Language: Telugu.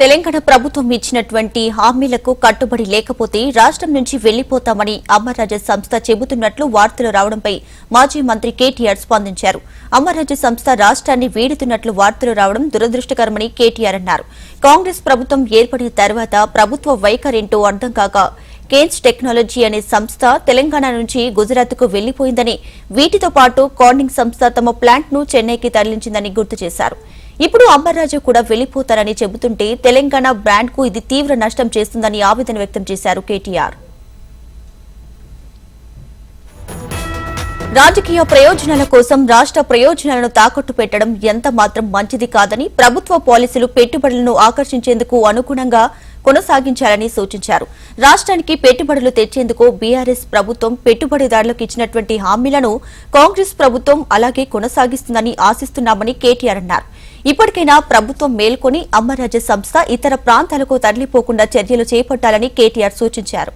తెలంగాణ ప్రభుత్వం ఇచ్చినటువంటి హామీలకు కట్టుబడి లేకపోతే రాష్ట్రం నుంచి వెళ్ళిపోతామని అమరరాజ సంస్థ చెబుతున్నట్లు వార్తలు రావడంపై మాజీ మంత్రి కేటీఆర్ స్పందించారు. అమరరాజ సంస్థ రాష్ట్రాన్ని వీడుతున్నట్లు వార్తలు రావడం దురదృష్టకరమని కేటీఆర్ అన్నారు. కాంగ్రెస్ ప్రభుత్వం ఏర్పడిన తర్వాత ప్రభుత్వ వైఖరేంటో అర్థం కాక కేన్స్ టెక్నాలజీ అనే సంస్థ తెలంగాణ నుంచి గుజరాత్కు వెళ్ళిపోయిందని వీటితో పాటు కార్నింగ్ సంస్థ తమ ప్లాంట్ను చెన్నైకి తరలించిందని గుర్తు చేశారు. ఇప్పుడు అమర్రాజు కూడా వెళ్ళిపోతారని చెబుతుంటే తెలంగాణ బ్రాండ్కు ఇది తీవ్ర నష్టం చేస్తుందని ఆవేదన వ్యక్తం చేశారు కేటీఆర్. రాజకీయ ప్రయోజనాల కోసం రాష్ట్ర ప్రయోజనాలను తాకట్టు పెట్టడం ఎంత మాత్రం మంచిది కాదని ప్రభుత్వ పాలసీలు పెట్టుబడులను ఆకర్షించేందుకు అనుగుణంగా కొనసాగించాలని సూచించారు. రాష్ట్రానికి పెట్టుబడులు తెచ్చేందుకు బీఆర్ఎస్ ప్రభుత్వం పెట్టుబడిదారులకు ఇచ్చినటువంటి హామీలను కాంగ్రెస్ ప్రభుత్వం అలాగే కొనసాగిస్తుందని ఆశిస్తున్నామని కేటీఆర్ అన్నారు. ఇప్పటికైనా ప్రభుత్వం మేల్కొని అమరరాజ్య సంస్థ ఇతర ప్రాంతాలకు తరలిపోకుండా చర్యలు చేపట్టాలని కేటీఆర్ సూచించారు.